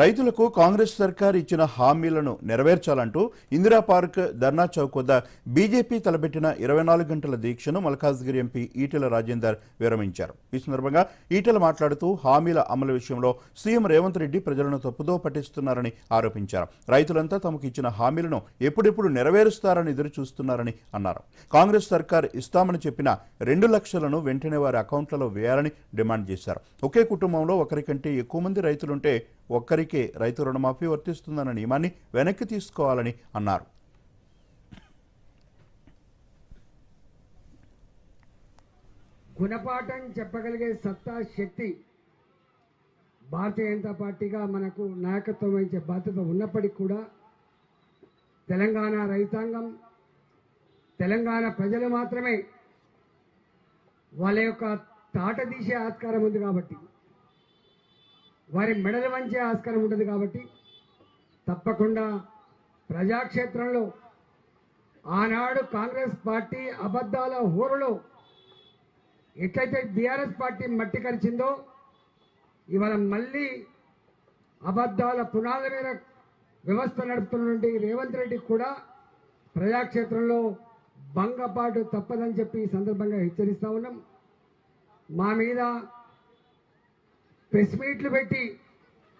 రైతులకు కాంగ్రెస్ సర్కార్ ఇచ్చిన హామీలను నెరవేర్చాలంటూ ఇందిరా పార్క్ ధర్నా చౌక్ వద్ద బీజేపీ తలపెట్టిన ఇరవై నాలుగు గంటల దీక్షను మల్కాజ్గిరి ఎంపీ ఈటెల రాజేందర్ విరమించారు. ఈ సందర్భంగా ఈటెల మాట్లాడుతూ హామీల అమలు విషయంలో సీఎం రేవంత్ రెడ్డి ప్రజలను తప్పుదో పట్టిస్తున్నారని ఆరోపించారు. రైతులంతా తమకు ఇచ్చిన హామీలను ఎప్పుడెప్పుడు నెరవేరుస్తారని ఎదురు చూస్తున్నారని అన్నారు. కాంగ్రెస్ సర్కార్ ఇస్తామని చెప్పిన రెండు లక్షలను వెంటనే వారి అకౌంట్లలో వేయాలని డిమాండ్ చేశారు. ఒకే కుటుంబంలో ఒకరికంటే ఎక్కువ మంది రైతులుంటే ఒక్కరికే రైతు రుణమాఫీ వర్తిస్తుందన్న నియమాన్ని వెనక్కి తీసుకోవాలని అన్నారు. గుణపాఠం చెప్పగలిగే సత్తా శక్తి భారతీయ జనతా పార్టీగా మనకు నాయకత్వం వహించే బాధ్యత ఉన్నప్పటికీ కూడా తెలంగాణ రైతాంగం తెలంగాణ ప్రజలు మాత్రమే వాళ్ళ యొక్క తాట తీసే ఆస్కారం ఉంది కాబట్టి వారి మెడలు వంచే ఆస్కారం ఉంటుంది కాబట్టి తప్పకుండా ప్రజాక్షేత్రంలో ఆనాడు కాంగ్రెస్ పార్టీ అబద్ధాల హోరులో ఎట్లయితే బీఆర్ఎస్ పార్టీ మట్టి కరిచిందో ఇవాళ మళ్ళీ అబద్ధాల పునాదుల మీద వ్యవస్థ నడుపుతున్నటువంటి రేవంత్ రెడ్డి కూడా ప్రజాక్షేత్రంలో భంగపాటు తప్పదని చెప్పి ఈ సందర్భంగా హెచ్చరిస్తా ఉన్నాం. మా మీద ప్రెస్ మీట్లు పెట్టి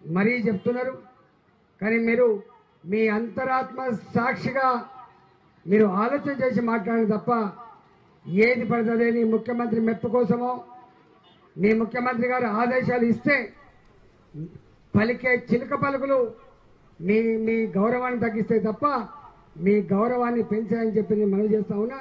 మరీ చెప్తున్నారు. కానీ మీరు మీ అంతరాత్మ సాక్షిగా మీరు ఆలోచన చేసి మాట్లాడారు తప్ప ఏది పడుతుంది నీ ముఖ్యమంత్రి మెప్పు కోసమో నీ ముఖ్యమంత్రి గారు ఆదేశాలు ఇస్తే పలికే చిలుక పలుకులు మీ మీ గౌరవాన్ని తగ్గిస్తే తప్ప మీ గౌరవాన్ని పెంచాయని చెప్పి నేను మనవి చేస్తా ఉన్నా.